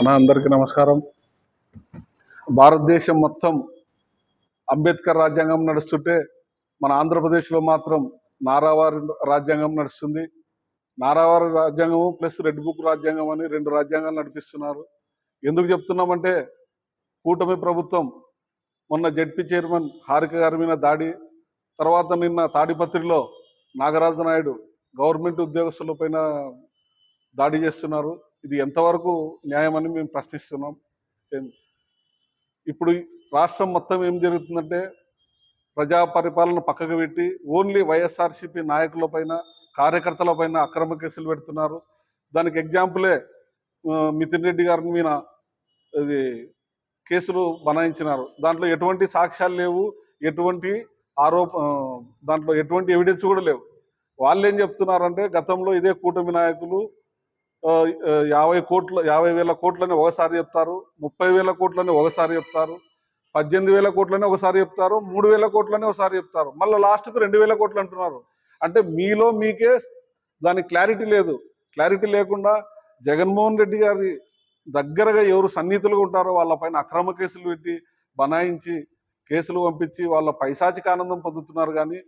అన్న అందరికీ నమస్కారం. భారతదేశం మొత్తం అంబేద్కర్ రాజ్యాంగం నడుస్తుంటే మన ఆంధ్రప్రదేశ్లో మాత్రం నారావారి రాజ్యాంగం నడుస్తుంది. నారావారి రాజ్యాంగం ప్లస్ రెడ్ బుక్ రాజ్యాంగం అని రెండు రాజ్యాంగాలు నడిపిస్తున్నారు. ఎందుకు చెప్తున్నామంటే కూటమి ప్రభుత్వం మొన్న జడ్పీ చైర్మన్ హారిక గారి మీద దాడి తర్వాత నిన్న తాడిపత్రిలో నాగరాజు నాయుడు గవర్నమెంట్ ఉద్యోగస్తుల పైన దాడి చేస్తున్నారు. ఇది ఎంతవరకు న్యాయమని మేము ప్రశ్నిస్తున్నాం. ఇప్పుడు ఈ రాష్ట్రం మొత్తం ఏం జరుగుతుందంటే ప్రజా పరిపాలన పక్కకు పెట్టి ఓన్లీ వైఎస్ఆర్సీపీ నాయకులపైన కార్యకర్తలపైన అక్రమ కేసులు పెడుతున్నారు. దానికి ఎగ్జాంపులే మితిన్ రెడ్డి గారిని మీద ఇది కేసులు బనాయించినారు. దాంట్లో ఎటువంటి సాక్ష్యాలు లేవు ఎటువంటి ఆరోప దాంట్లో ఎటువంటి ఎవిడెన్స్ కూడా లేవు. వాళ్ళు ఏం చెప్తున్నారంటే గతంలో ఇదే కూటమి నాయకులు యాభై కోట్ల యాభై వేల కోట్లని ఒకసారి చెప్తారు ముప్పై వేల కోట్లని ఒకసారి చెప్తారు పద్దెనిమిది వేల కోట్లని ఒకసారి చెప్తారు మూడు వేల కోట్లని ఒకసారి చెప్తారు. మళ్ళీ లాస్ట్కు రెండు వేల కోట్లు అంటున్నారు. అంటే మీలో మీకే దాని క్లారిటీ లేదు. క్లారిటీ లేకుండా జగన్మోహన్ రెడ్డి గారి దగ్గరగా ఎవరు సన్నిహితులుగా ఉంటారో వాళ్ళపైన అక్రమ కేసులు పెట్టి బనాయించి కేసులు పంపించి వాళ్ళ పైశాచిక ఆనందం పొందుతున్నారు కానీ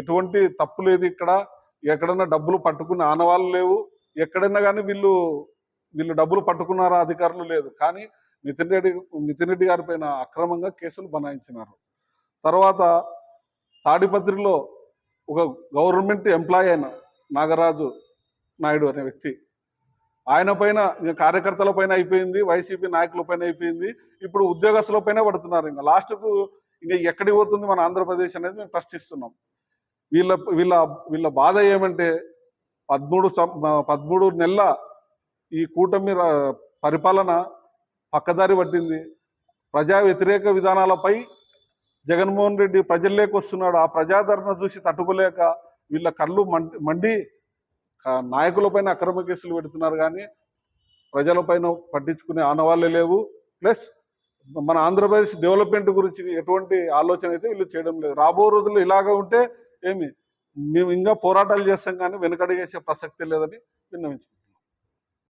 ఎటువంటి తప్పు లేదు ఇక్కడ. ఎక్కడన్నా డబ్బులు పట్టుకునే ఆనవాళ్ళు లేవు. ఎక్కడైనా కానీ వీళ్ళు వీళ్ళు డబ్బులు పట్టుకున్నారా అధికారులు లేదు. కానీ నితిన్ రెడ్డి నితిన్ రెడ్డి గారి పైన అక్రమంగా కేసులు బనాయించినారు. తర్వాత తాడిపత్రిలో ఒక గవర్నమెంట్ ఎంప్లాయ్ అయిన నాగరాజు నాయుడు అనే వ్యక్తి ఆయన పైన ఇంకా కార్యకర్తల పైన అయిపోయింది వైసీపీ నాయకుల పైన అయిపోయింది. ఇప్పుడు ఉద్యోగస్తుల పైన పడుతున్నారు. ఇంకా లాస్ట్కు ఇంకా ఎక్కడికి పోతుంది మన ఆంధ్రప్రదేశ్ అనేది మేము ప్రశ్నిస్తున్నాం. వీళ్ళ వీళ్ళ వీళ్ళ బాధ ఏమంటే పదమూడు పదమూడు నెలల ఈ కూటమి పరిపాలన పక్కదారి పట్టింది. ప్రజా వ్యతిరేక విధానాలపై జగన్మోహన్ రెడ్డి ప్రజల్లోకి వస్తున్నాడు. ఆ ప్రజాదరణ చూసి తట్టుకోలేక వీళ్ళ కళ్ళు మండి మండి నాయకులపైన అక్రమ కేసులు పెడుతున్నారు కానీ ప్రజలపైన పట్టించుకునే ఆనవాళ్ళే లేవు. ప్లస్ మన ఆంధ్రప్రదేశ్ డెవలప్మెంట్ గురించి ఎటువంటి ఆలోచన అయితే వీళ్ళు చేయడం లేదు. రాబో రోజుల్లో ఇలాగ ఉంటే ఏమి? మేము ఇంకా పోరాటాలు చేస్తాం కానీ వెనుకడుగేసే ప్రసక్తి లేదని విన్నవించుకుంటాం